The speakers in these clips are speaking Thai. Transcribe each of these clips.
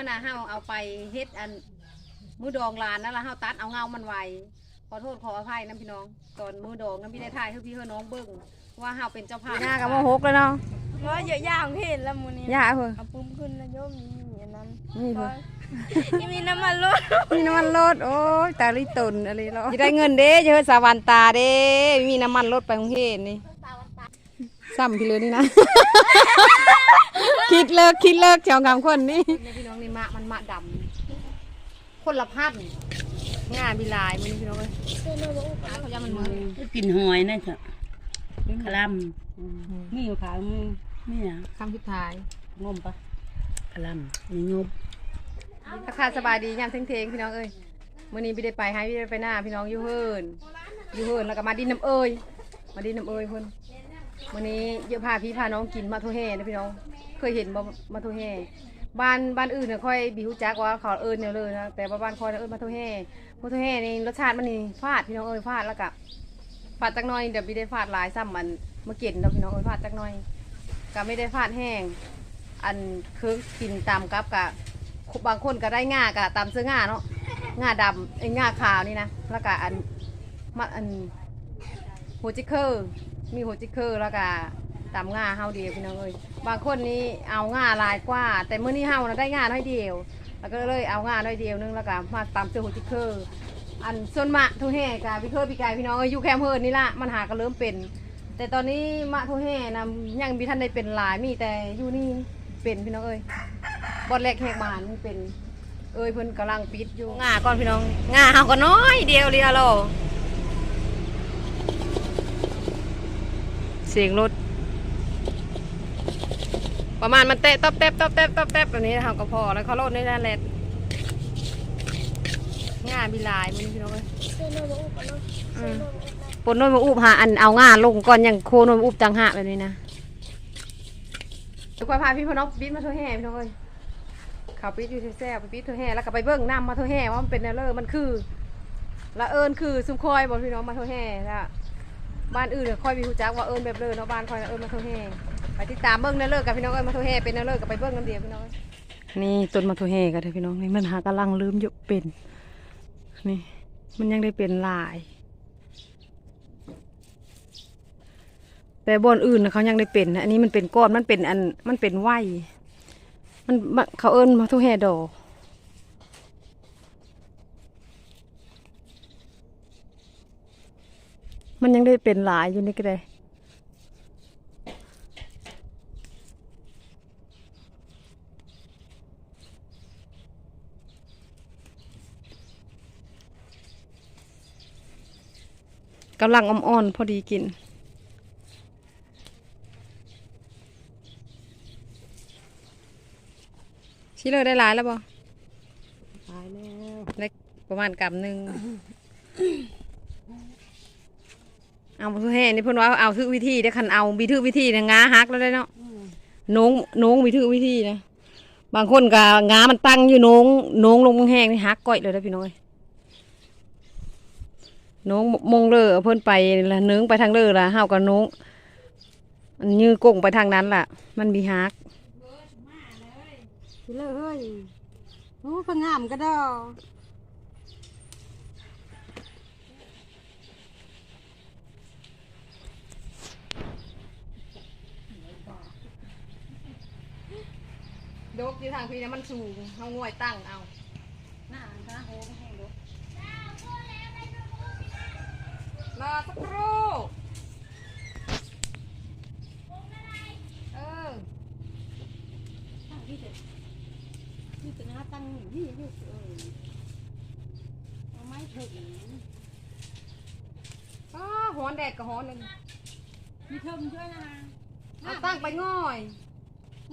มันน่ะเฮาเอาไปเฮ็ดอันมือดองลานนั่นล่ะเฮาตัดเอาเงามันไว้ขอโทษขออภัยนํพี่น้อง ตอนมือดองนั้นพี่ได้ถ่ายให้พี่เฮาน้องเบิ่งว่าเฮาเป็นเจ้าภาพหน้ากับว่าหกแล้วเนาะเพราะเยอะย่างเห็นแล้วมูนี้ย่าเพิ่นเอาปุ้มขึ้นแล้วโยมมีอันนั้นนี่เพิ่นที่มีน้ำมันรถมีน้ำมันรถโอ้ยตาลิตุนอะไรเนาะจะได้เงินเด้จะเฮ็ดสาวันตาเด้มีน้ำมันรถไปกรุงเทพนี่ซ้ำพี่เลยนี่นะ คิดเลิกคิดเลิกสองคำคนนี่ในพี่น้องนี่มะมันมะดำคนละพันงานบิลายมันพี่น้องเอ้ยหาเขายามันมือกินหอยนั่นเถอะคลำมีอยู่ขางมือมีอะคำสุดท้ายงมปะคลำมีงบราคาสบายดียามเทงๆพี่น้องเอ้ยมื้อนี้พี่ได้ไปให้พี่ได้ไปหน้าพี่น้องอยู่เฮินอยู่เฮินแล้วก็มาดินน้ำเอ้ยมาดินน้ำเอ้ยเพิ่นมื้อนี้เยอะพาพี่พาน้องกินมาโทแห่นะพี่น้อง เคยเห็นบ่มาโทแห่บ้านบ้านอื่นน่ะค่อยบิวจักว่าเขาเอิ้นแนวเลยนะแต่ว่าบ้านคอยน่ะเอิ้นมาโทแห่มาโทแห่นี่รสชาติมันนี่ฟาดพี่น้องเอ้ยฟาดแล้วก็ฟาดจักหน่อยเดี๋ยวพี่ได้ฟาดหลายซ้ำมันมาเก็นดอกพี่น้องเอ้ยฟาดจักหน่อยก็ไม่ได้ฟาดแห้ง อันคือกินตามกับกะบางคนก็ได้ง่ากะตามเสื้อง่าเนาะง่าดำไอ้ง่าขาวนี่นะแล้วก็อันมาอันโฮจิเคอร์มีโฮจิเคอร์แล้วก็ ตามง่าเฮาเดียวพี่น้องเอ้ยบางคนนี่เอาง่าหลายกว่า แต่มื้อนี้เฮานะได้ง่าน้อยเดียว แล้วก็เลยเอาง่าน้อยเดียวนึงแล้วก็มาตามเสื้อโฮจิเคอร์อันส่วนมะทุเฮกะพี่เคอร์พี่กายพี่น้องเอ้ยอยู่แคมเฮิร์นนี่ละมันหาก็เริ่มเป็น แต่ตอนนี้มะทุเฮนะยังมีท่านได้เป็นหลายมีแต่อยู่นี่เป็นพี่น้องเอ้ยบอดแรกแหกมานเป็น เอ้ยเพิ่นกำลังปิดอยู่ง่าก่อนพี่น้องง่าเฮาก็น้อยเดียวเดียวโลเสียงรถ ประมาณมันเตะตบเตบตบเตบตบเตบแบบนี้เฮาก็พอแล้วเขาโลดในนั่นแหละง่าบิลายมันพี่น้องเอ้ยอืมปนโน้นมาอุบหาอันเอาง่าลงก่อนอย่างโคโน้นมาอุบจังหะแบบนี้นะเดี๋ยวค่อยพาพี่พ่อน้องบิดมาโทรแห่พี่น้องเอ้ยเขาปิดอยู่แซ่บๆไปปิดเธอแห่แล้วก็ไปเบิ้งน้ำมาเธอแห่ว่ามันเป็นแนวเลอร์มันคือละเอิญคือซุมคอยบอกพี่น้องมาเธอแห่ละบ้านอื่นเนี่ยค่อยมีหูจักว่าเอิญแบบเลอเนาะบ้านคอยน่ะเอิญมาเธอแห่ ไปติดตามเบิ้งแนเลอร์กับพี่น้องเอิญมาเธอแห่เป็นแนเลอร์กับไปเบิ้งน้ำเดียวพี่น้องนี่ต้นมาเธอแห่กันเลยพี่น้องนี่มันหากำลังลืมอยู่เป็นนี่มันยังได้เป็นลาย แต่บอนอื่นเขายังได้เป็นอันนี้มันเป็นก้อนมันเป็นอันมันเป็นไหวมันเขาเอิ้นมาทุกแห่ดอกมันยังได้เป็นหลายอยู่นี่ก็ได้ กำลังอ่อนๆพอดีกิน ชิเลอร์ได้หลายแล้วบ่ตายแล้วได้ประมาณกำหนึ่งเอาทุกแห่นี่เพิ่นว่าเอาทุกวิธีได้อคันเอามีทุกวิธีนะงาฮักแล้วได้เนาะโหนงโหนงมีทุกวิธีนะบางคนก็งามันตั้งอยู่โหนงโหนงลงแห้งนี่ฮักก้อยเลยได้อพี่น้อย โหนงมงเลอเพิ่นไปละเนืองไปทางเลอละเฮากับโหนงอันยื้อกงไปทางนั้นล่ะ มันมีฮักสิเลยเฮ้ยโอ้พงามก็ดอดกอยู่ทางพี่นะมันสูงเอาง่วยตั้งเอาหน้าตาโหงแห้งดอก รอสักครู่เออนี่เป็นหน้าตั้งนี่อยู่เออเอาไม้ถึงอ้าหอนแดดกับหอนหนึ่งมีเทิมด้วยนะเอาตั้งไปง่อย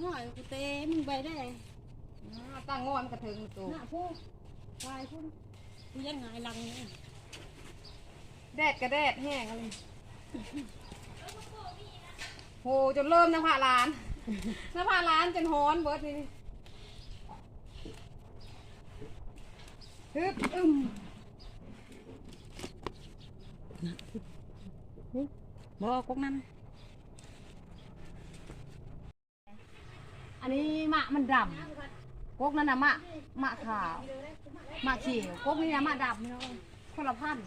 หน่อยกูเตะมึงไปได้อ่าตั้งง่อยมันกระเทิงตัวหน้าพวกตายพวกกูยังไงลังเนี่ย แดดกับแดดแห้งอะไรโหจนเริ่มนะพะร้านนะพะร้านจนหอนเบิดนี่ฮึบอึมบอกพวกนั้น อันนี้มะมันดกกนั่นน่ะมะมะขาวมะเขียวกกนี่น่ะมะดำพี่น้องเอ้ยคนละพันธุ์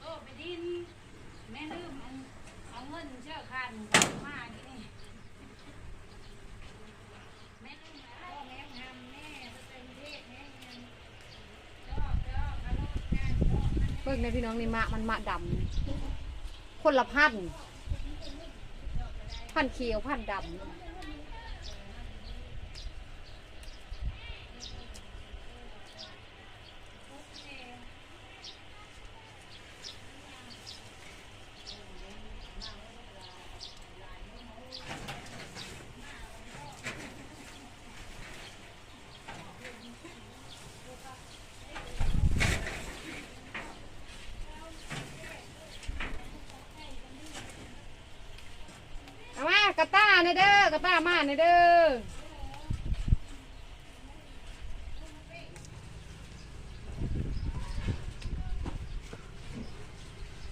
โอ้ไปดินแม่ลืมอันเอาเงินเชื่อคันมาดิแม่ลืมแล้วแม่ทำแม่เป็นเทศแม่เงินจอกจอกกระโดดงานจอกเบิ่งในพี่น้องนี่มะมันมะดำคนละพัน พันเขียวพันดำ เอามากระต้าในเด้ อกระต้ามาในเด้อ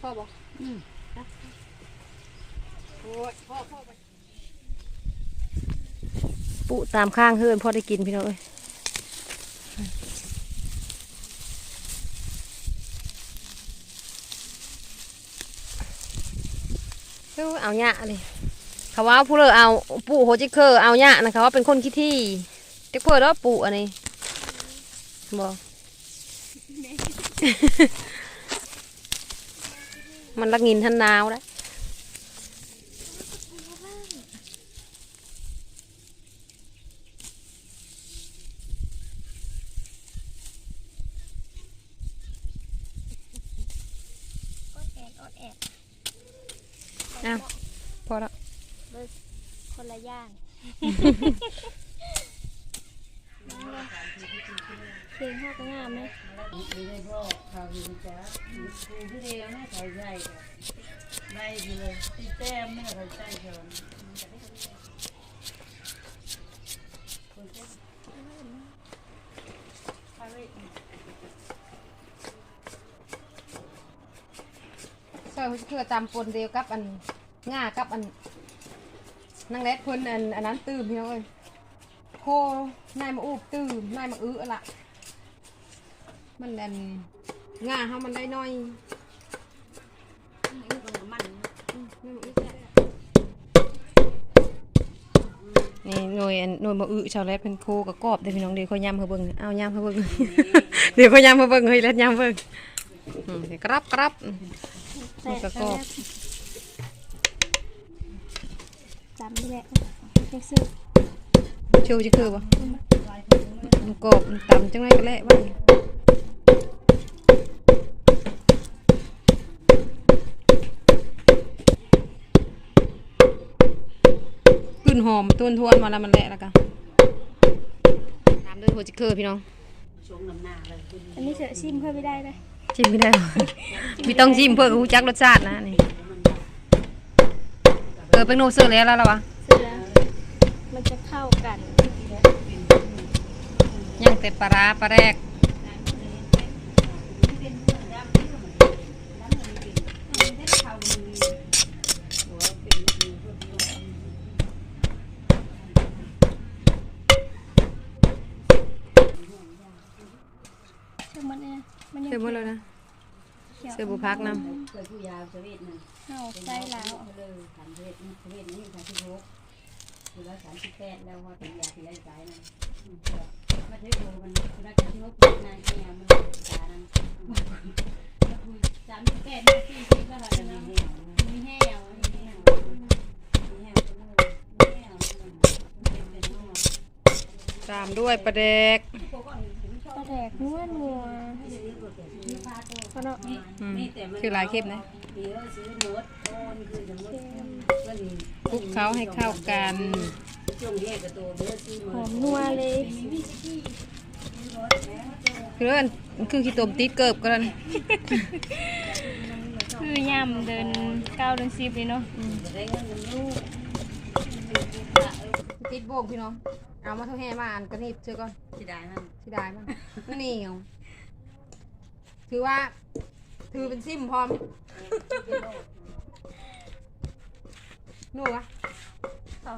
พ่อบอกอืมโอ้ยพ่อพ่อไปปุตามข้างเฮือนพ่อได้กินพี่น้องเอ้ยเอ้าเอาเนี่ยเลย เขาว่าผู้เลอเอาปู่โฮจิเคอร์เอาเนี่ยนะเขาว่าเป็นคนขี้ที่เด็กเพื่อแล้วปู่อันนี้บอกมันรักงินทันนาวแล้วอดแอดอดแอดอ้าวพอแล้ว คนละย่างเพลงพ่อก็งามไหมมีได้พ่อข่าวดีจ้าครูผู้เดียวแม่เขาใหญ่ไล่เลยที่แต้มแม่เขาใจเชิญซอยโฮจิเคอจำปนเดียวกับอันง่ากับอัน นั่งเล็ดเพิ่นอันอันนั้นตื่มพี่น้องเอ้ยโคนายมาอูบตื่มนายมาอื้ออะละมันอันง่าเฮามันได้น้อยนี่หน่วยอันหน่วยมาอึชาวแรดเป็นโคกับกรอบเดี๋ยวพี่น้องเดี๋ยวเขายำเขาเบิ่งเอายำเขาเบิ่งเดี๋ยวเขายำเขาเบิ่งเฮ้ยแล้วยำเบิ่งอืมเดี๋ยวกรับกรับนี่ก็กรอบ จำนี่แหละเพลงซื้อชิวจะคือบ่มันกรอบมันต่ำจังไรก็แหละว่าขึ้นหอมต้นทวนมาแล้วมันแหละแล้วกันตามด้วยหัวจิกเกอร์พี่น้องชงน้ำหน้าเลยคุณอันนี้เสือชิมเพื่อไม่ได้เลยชิมไม่ได้หรอไม่ต้องชิมเพื่อรู้จักรสชาตินะนี่เออเป็นโนเซอร์แล้วแล้วเหรอวะเสือมันจะเข้ากัน ยังแต่ปลาร้าปลาแรก สื้อบุพักนเคยผู้ยาวสวีนั่นเห่าใส่แล้วเลยสามสวีทสวีนี่สามสิบหกคือละสามสิบแปดแล้วว่าเป็นยาที่ยาสายนั่นมาเทโมันรักกันที่หกนายเนี่ยมันตานั่นสามสิบแปดนาทีที่ก็เราเนาะมีแห้วมีแห้วมีแห้วมีแห้วเป็นเป็นงำตามด้วยปลาแดกปลาแดกนัวนัว ก็เนาะอืมคือหลายคลิปนะเดี๋ยวซื้อหมดโอนคือจะหมดมันคลุกเขาให้เข้ากันช่วงแยกกับตัวเดี๋ยวซื้อหมหอดมนัวเลยคืออันคือขี้ตมติดเกิบก็แล้วนี่คือย่ำเดินเก้าเดินสิบเลยเนาะได้เงินเงินลูกติดโบกพี่น้อง เอามาเท่าแห่มาอันกระนิบเชื่อก่อนสิได้มันที่ได้มั้งมันเหนียว ถือว่า ถือเป็นซิมพร้อมหนูอะต่อ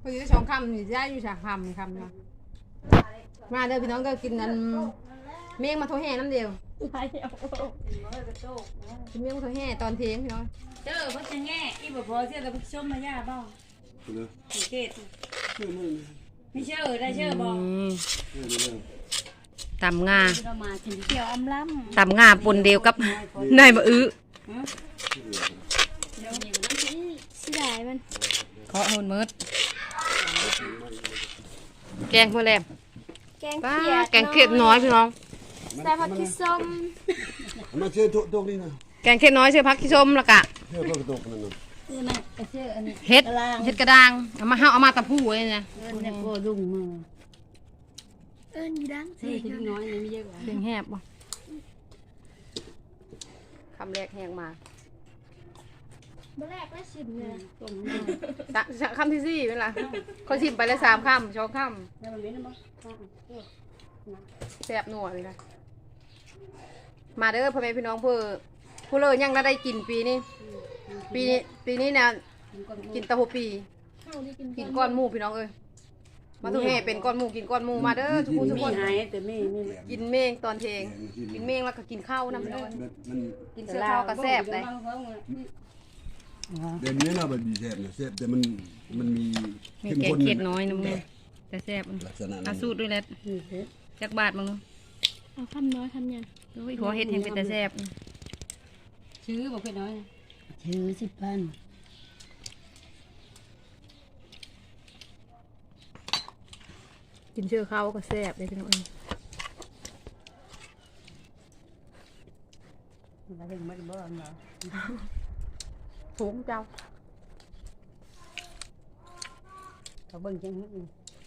พอดีได้สองคำนี่ได้อยู่สามคำนี่คำเนาะมาเด้อพี่น้องก็กินอันเมี่ยงมาโทแห่น้ำเดียวไล่เอากินเมี่ยงมาโทแห่ตอนเที่ยงพี่น้องเจอเพิ่นจะแง่อีบ่พอเสียแต่ผู้ชมมาย่าบ่สังเกตไม่เชื่อได้เชื่อบ่ ตำงาเรามาถึงเกี่ยวอำล้ตำงาปนเดียวกับนายบะอื้อำสิได้มันเคาะหุ่นมืดแกงเพื่อแลมแกงป้าเขียดแกงเค็ดน้อยพี่น้องใส่ผักชีส้มมาเชื่อทุกทุกนี่นะแกงเค็ดน้อยเชื่อพักขี้ส้มแล้วก็เชื่อพวกกระตุกนั่นนะคือนะก็เชื่ออันนี้เฮ็ดเฮ็ดกระด้างเอามาห้าเอามาตะพูไว้นะเอิ้นเนี่ยโกดุงมือ เอิ้นอยู่ดังเฮ้ยทิ้งน้อยนี่ไม่เยอะกว่าเพียงแหบบ่คำแรกแหงมาเมื่อแรกได้ชิมเลยต้มน้อยสะสะคำที่สี่เป็นไรเขาชิมไปแล้วสามคำสองคแล้วมันเหม็นบ่ำแซ่บนัวเลยนะมาเด้อพ่อแม่พี่น้องเพื่อผู้เลยยังได้กินปีนี้ ปีนี้ปีนี้เนี่ยกินตะหูปีเข้าได้กินกินก้อนหมูพี่น้องเอ้ย มาทุกแห่เป็นก้อนหมูกินก้อนหมูมาเด้อทุกคนทุกมีคนหายแต่ไม่ไม่กินเมงตอนเทงกินเมงแล้วก็กินข้าวน้ำพี่น้องเอ้ยมันกินเสื้อข้าวก็แซ่บเลยเดี๋ยวนี้นะมันมีแซ่บนะแซ่บแต่มันมันมีมีเข้มแกงข้นเค็ดน้อยนะมึงแต่แซ่บมันลักษณะอานั้นสูตรด้วยแหละจักบาทมึงเนาะเอาคำน้อยคำยังโอ้ยหัวเห็ดเห็นเป็นแต่แซ่บชื่อบ่เพิ่นน้อยชื่อสิบพัน กินเชื่อข้าวก็แซ่บเลยพี่น้องเอ้ยแล้วถึงมันบ่เนาะถุงเจ้าเขาเบิ่งจัง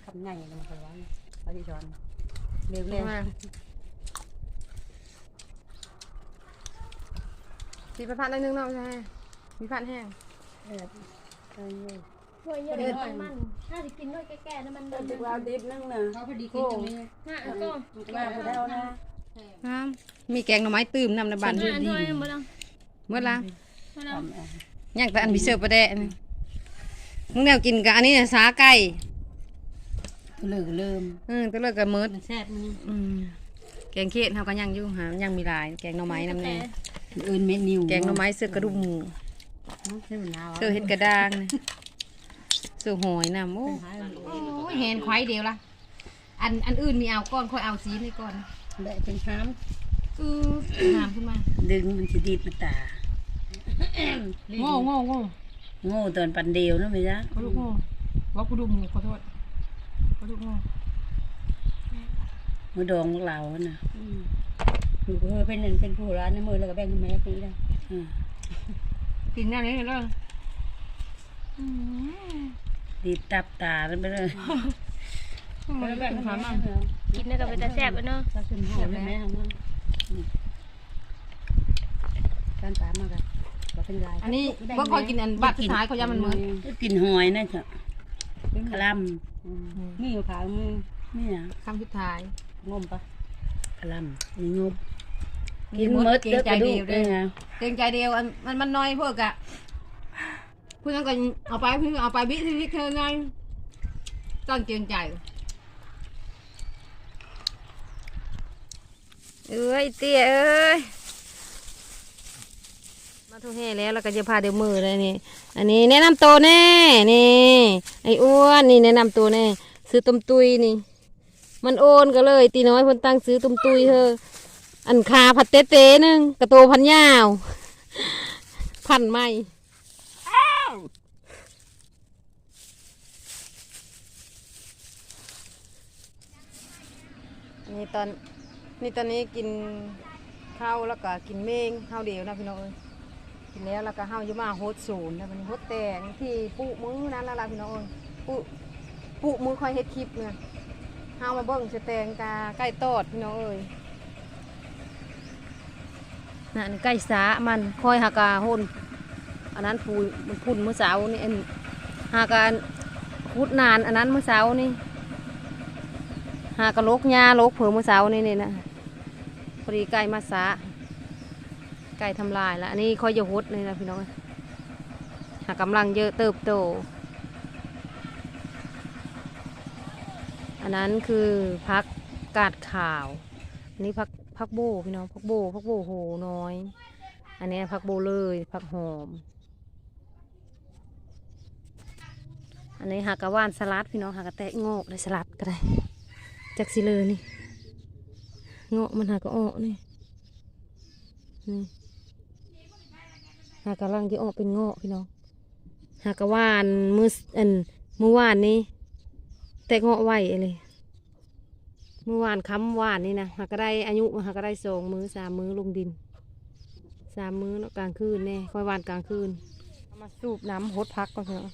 คำใหญ่เลยมันว่าเขาสิสอนเร็วเร็เร็ววมากสีประพันธ์ได้นึงเนาะใช่ไหมมีพันแห้งเออเออ หัวเยอะมันมันถ้าจะกินด้วยแก่ๆนะมันมันตึกเราดิบนั่งน่ะเขาพอดีกินตรงนี้น่าเอาต้องมาพอแล้วนะน้ำมีแกงหน่อไม้ตื่มนำในบ้านน่าอันด้วยบ่ต้องเมื่อละบ่ต้องย่างแต่อันพิเศษประเดะนี่มึงแนวกินกับอันนี้เนี่ยสาไก่เลิกเริ่มอืมตัวเลิกกับมืดมันแซ่บมันอืมแกงเค็ดเขาก็ยังอยู่หายังมีหลาย แกงหน่อไม้นำแน่อื่นเม็ดนิ้วแกงหน่อไม้เสือกระดูกหมูใช่มันนาวเสือเห็ดกระด้างนี่เสือหอยนำโอ้โอ้ยเห็นควายเดียวละอันอันอื่นมีเอาก้อนค่อยเอาซีนี่ก่อนได้เป็นห้ามอือน้ำขึ้นมาดึงมันสิดีดมาตา โง่โง่โง่โง่ตอนปันเดียวนะไม่จ้ะกระดูกโง่ว่ากระดูกหมูขอโทษกระดูกโง่มือดองพวกเราอะนะอยู่เพื่อเป็นนั่นเป็นผู้ร้านในมือแล้วก็แบ่งให้แม่ปีได้อืมกินแนวนี้เลย ดีดตับตาแล้วไปเลยมันแบบถามมากินแล้วก็เป็นตาแซ่บเนาะถ้าขึ้นหอมแม่ของมันการตามมากันก็เป็นไรอันนี้บ่ค่อยกินอันบัตรสุดท้ายเขายามันมืดกินหอยนะจ๊ะคลำมีอยู่ขางมือนี่อะคำสุดท้ายงมปะคลำมีงบกินมดเกรงใจเดียวด้วยไงเกรงใจเดียวอันมันมันน้อยพวกอะ เพื่อนก็เอาไปเพื่อนเอาไปบิที่นี่เธอไงต้องเกรงใจเอ้ยเตี้ยเอ้ยมาทุกแห่แล้วเราก็จะพาเดี๋ยวมือเลยนี่ อันนี้แนะนำตัวแน่นี่ไอ้อ้วนนี่แนะนำตัวแน่ซื้อต้มตุยนี่ มันโอนก็เลย ตีน้อยเพิ่นตั้งซื้อต้มตุยเธออันคาผัดเต๊ะๆหนึงกระโตพันยาว พันไม่ นี่ตอน นี่ตอนนี้กินข้าวแล้วก็กินเมงข้าวเดียวนะพี่น้องเอ้ยกินแล้วแล้วก็ข้าวยุ่มาโฮดศูนย์นะมันโฮดแต่งที่ปุมือนั้นและล่ะพี่น้องเอ้ยปุปุมือคอยเฮ็ดคลิปเนี่ยข้าวมาเบิ้งสแตงกาใกล้ตอดพี่น้องเอ้ยนั่นใกล้สามันคอยหากาโหน อันนั้นพูมันพุ่นเมื่อเช้านี่หาการคุดนาน อันนั้นเมื่อเช้านี่หากระลกหญ้าลกเผือเมื่อเช้านี่นี่นะพอดีใกล้มาสาใกล้ทำลายแล้วอันนี้คอยจะหดเลยนะพี่น้องหากำลังเยอะเติบโต อันนั้นคือพักกาดขาว อันนี้พักพักโบพี่น้องพักโบพักโบโหน้อย อันนี้พักโบเลยพักหอม อันนี้หากะว่านสลัดพี่น้องหากะแตะงอกเลยสลัดก็ได้จากสิเลยนี่งอกมันหากะออกนี่นี่หากะลังจะออกเป็นงอกพี่น้องหากะว่านมืออันเมื่อวานนี้แตะงอกไหวเลยเมื่อวานค้ำวานนี่นะหากะได้อายุหากะได้สองมือสามมือลงดินสามมือเนาะกลางคืนแน่ค่อยวานกลางคืนมาสูบน้ำหดพักก่อนเถอะ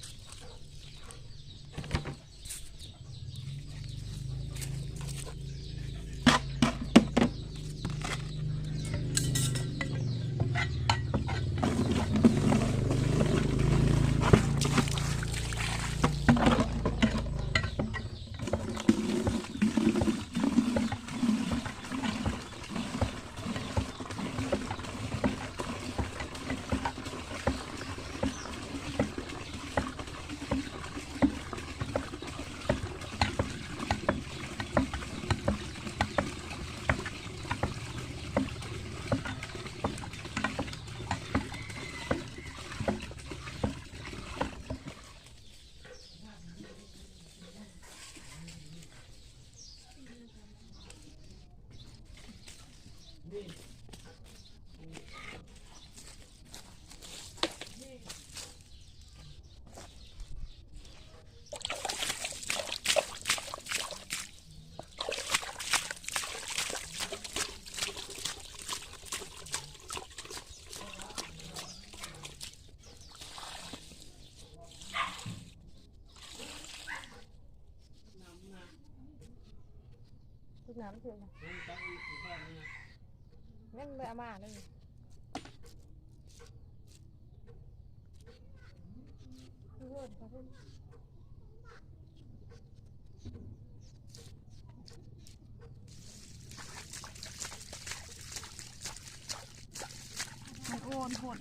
น้ำเถื่อนงั้นไปอามาเลยมันโอน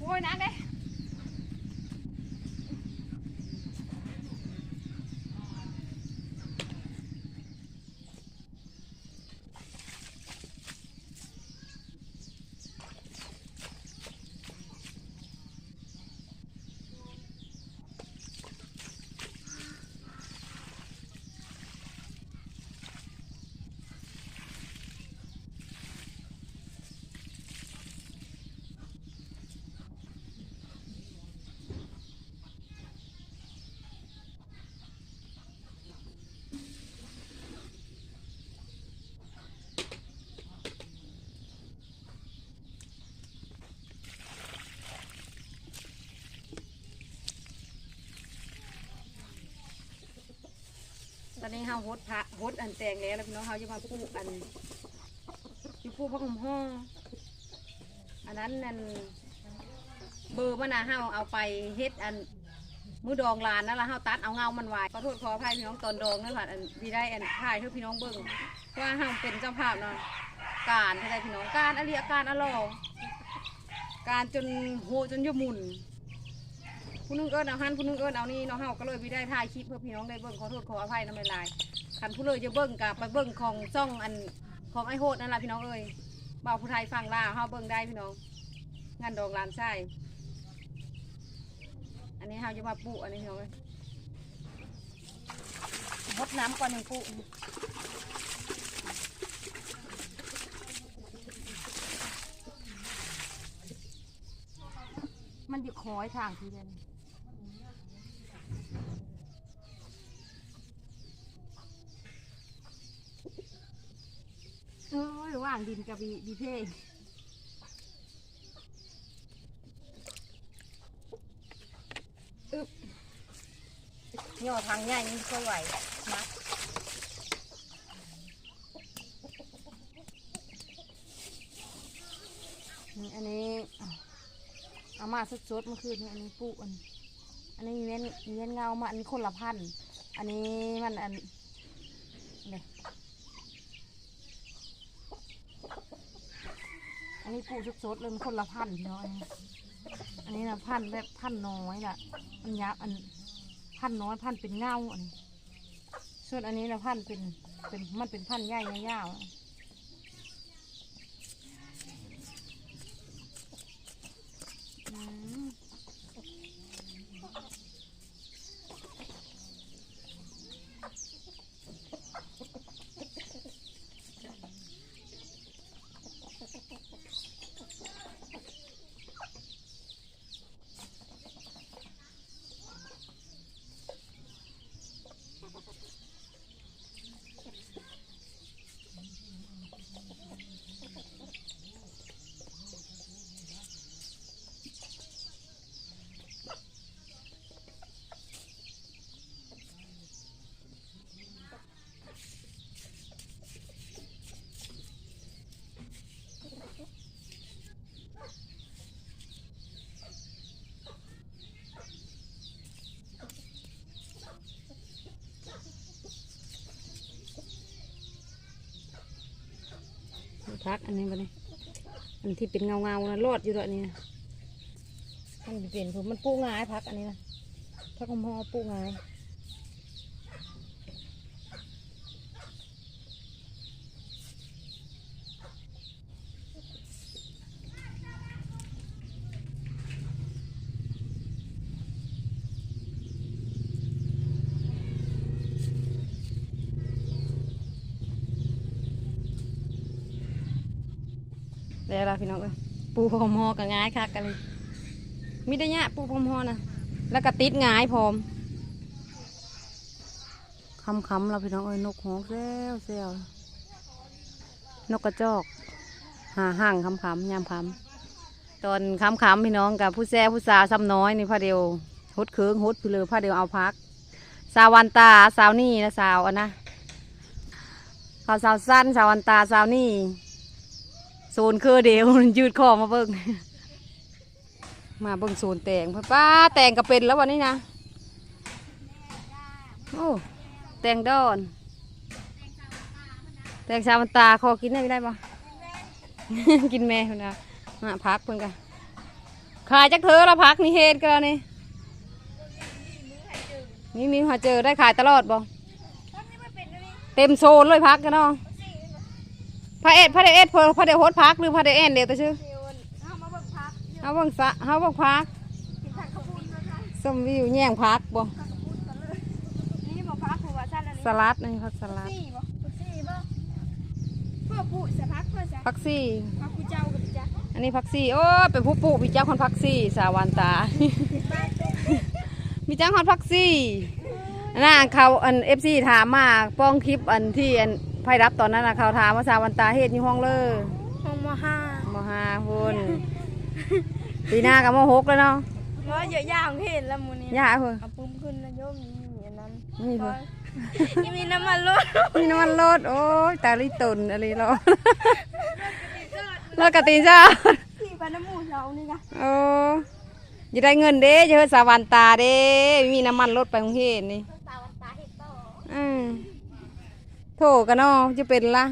โอ้ยน้ำเล ตอนนี้เฮาฮดพระฮดอันแตงแล้วแล้วพี่น้องเฮาจะมาปลูกอันอยู่ปลูกพระคุมห้องอันนั้นนั่นเบอร์มันนะเฮาเอาไปเฮ็ดอันมือดองลานนั่นละเฮาตัดเอาเงามันไว้ขอโทษขออภัยพี่น้องตอนดองนั่นแหละอันดีได้อันถ่ายให้พี่น้องเบิ่งว่าเฮาเป็นเจ้าภาพเนาะการให้ได้พี่น้องการอะไรอาการอร่อยการจนโหจนยมุน ผู้นึงเอิญเอาหันผู้นึงเอิญเอานี่เนาะเฮาก็เลยไม่ได้ถ่ายคลิปเพื่อพี่น้องได้เบิ่งขอโทษขออภัยน้ำลายๆคันผู้เลยจะเบิ่งกับไปเบิ่งของซ่องอันของไอ้โหดนั่นแหละพี่น้องเอ้ยบ่าวผู้ไทยฟังลาวเฮาเบิ่งได้พี่น้อง งานดองลานไส้อันนี้เฮาจะมาปลูกอันนี้พี่น้องเอ้ยรดน้ำก่อนหนึ่งปลูมันอยู่คอยทางทีเดียวนี่ เอ้ยว่างดินกับบีบีเพ่อึ๊บย่อทางใหญ่นี่ค่อยไหวนะอันนี้เอามาสดๆเมื่อคืนนี้อันนี้ปูอันอันนี้มีเว้นมีเว้นเงามาอันนี้คนละพัน อันนี้มันอันเนี่ย อันนี้ ปลูกสดๆเลยมันคนละพันธุ์พี่น้องอันนี้นะพันธุ์แบบพันธุ์น้อยล่ะมันยับอันพันธุ์น้อยพันธุ์เป็นเงาอันนี้ส่วนอันนี้นะพันธุ์เป็นเป็นมันเป็นพันธุ์ใหญ่ยาวๆ พักอันนี้บันี้อันที่เป็นเงาเงานะรอดอยู่ด้วนี้นะมันเปลี่ยนผมมันปูง่ายพักอันนี้นะพักหอมหอปูง่าย แล้วล่ะพี่น้องเอ้ยปู พรมหอกับง่ายคักกันเลยมิได้ยะปูพรมหอนะแล้วก็ติดง่ายพร้อมคำคำๆเราพี่น้องเอ้ยนกหงเซลเซลนกกระจอก หาห่างคำคำๆยามคำตอนคำคำๆพี่น้องกับผู้แซ่ผู้สาวซ้ำน้อยนี่พาเดียวฮดเคืองฮดพี่เลยพาเดียวเอาพัก สาวันตาสาวนี่นะสาวอันนะเขาสาวสั้นสาวันตาสาวนี่ โซนคือเดียวยืดคอมาเบิ่งมาเบิ่งโซนแตงพ่อป้าแตงก็เป็นแล้ววันนี้นะโอ้แตงดอน แตงชาวันตาคอกินได้ไม่ได้ปะกินแม่คนนะมาพักเพิ่นกันขายจักเธอละพักนี่เฮ็ดกันแล้วนี่นี่มีหาเจอได้ขายตลอดบ่เต็มโซนเลยพักกันเนาะ พระเอ็ดพระเดเอ็ดเพอพระเดโฮดพักหรือพระเดเอ็นเดียวแต่ชื่อเอามาเบิ่งพักเฮาเบิ่งสะเฮาเบิ่งพักกินผักข้าวปุ้นด้วยนะส้มวิวแย่งพักบ่นี่มาพักหัวสั้นอันนี้สลัดนี่พักสลัดสี่บ่สี่บ่เพื่อผู้สะพักเพื่อสะพักซี่พักผู้เจ้ากันจ้ะอันนี้พักซี่โอ้ยเป็นผู้ปลูกพี่เจ้าคนพักซี่ สาวันตา มีจ้างฮอดพักซี่น่าเขาอัน FC ถามมาป้องคลิปอันที่อัน ไพ่รับตอนนั้นน่ะเขาถามว่าสาวันตาเฮ็ดอยู่ห้องเลยห้องมห้ามห้าพุ่นปีหน้าก็มหกแล้วเนาะเพราะเยอะยาวเห็นแล้วมูนี่ย่าเพิ่นเอาปุ้มขึ้นแล้วโยมนี่อันนั้นนี่เพิ่นยังมีน้ำมันรถมีน้ำมันรถโอ้ยตาลิตนอะไรรอรถกระตีนจ้าสี่พันน้ำมูกเรานี่นะโอ้อย่าได้เงินเด้จะเฮ็ดสาวันตาเด้มีน้ำมันรถไปกรุงเทพนี่ตาวันตาเห็ดต่ออืม โถกันเนาะจะเป็นละ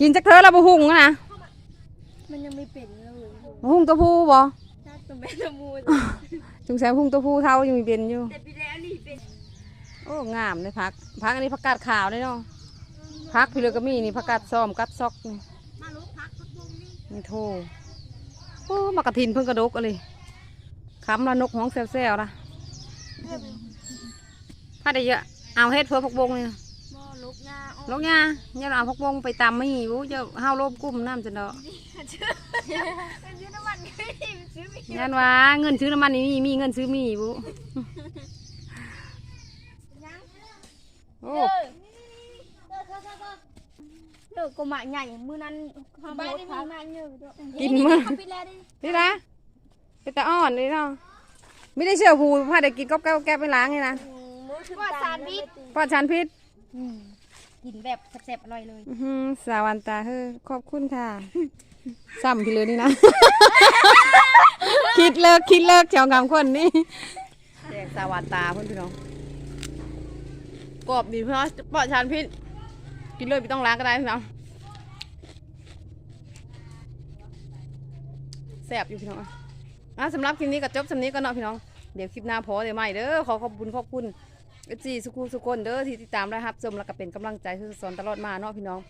กินจักเธอแล้วบ่หุงอะนะมันยังไม่เป็นเลยบ่หุงตัวผู้บ่ถ้าตัวแม่น้ำมูกสงสัยหุงตัวผู้เท่ายังมีเป็นอยู่แต่ปีแล้วนี่เป็นโอ้งามเลยพักพักอันนี้ผักกาดขาวเลยเนาะพักพี่เลยก็มีนี่ผักกาดซ้อมกัดซอกนี่มาลุกพักพักบุ้งนี่นี่โถโอ้มากระถินเพิ่งกระดกอะไรคำละนกห้องแซวๆนะถ้าได้เยอะ เอาเฮ็ดเพื่อพักบงนี่นะบ่ลุกงาออกลกยาเนี่ยเราเอาพักบงไปตำไม่หิวจะห้าวโลบกุ้มน้ำจันเดาะมันซื้อน้ำมันไม่ได้ซื้อไม่งานว่าเงินซื้อน้ำมันนี่มีมีเงินซื้อมีบุโอ้เลิกก็มาใหญ่มือนั้นทำรถพักมาเยอะด้วยกินมื้อปีแล้วดินี่นะเป็นตาอ่อนเลยเนาะไม่ได้เชื่อผูพาเด็กกินก๊อบแก้วแก้วไปล้างเลยนะ มือถือว่าสารพิษปลอดชันพิษกินแบบแซ่บๆอร่อยเลยอื้อหือสาวันตาเฮ้อขอบคุณค่ะซ้ำพี่เลยนี่นะ คิดเลิกคิดเลิกเจ้างามคนนี่แจกสาวันตาเพื่อนพี่น้องกรอบดีเพื่อนปลอดชันพิษกินเลยไม่ต้องล้างก็ได้พี่น้องแซ่บอยู่พี่น้องอะสำหรับคลิปนี้ก็จบสำนี้ก็เนาะพี่น้องเดี๋ยวคลิปหน้าพอเดี๋ยวใหม่เด้อขอขอบคุณขอบคุณ เอจีสุขุสุคนเด้อที่ติดตามและรับชมแล้วก็เป็นกำลังใจสุดสอนตลอดมาเนาะพี่น้อง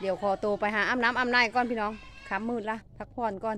เดี๋ยวขอตัวไปหาอาบน้ำอาบน้ำก่อนพี่น้องค้ำมืดละพักผ่อนก่อน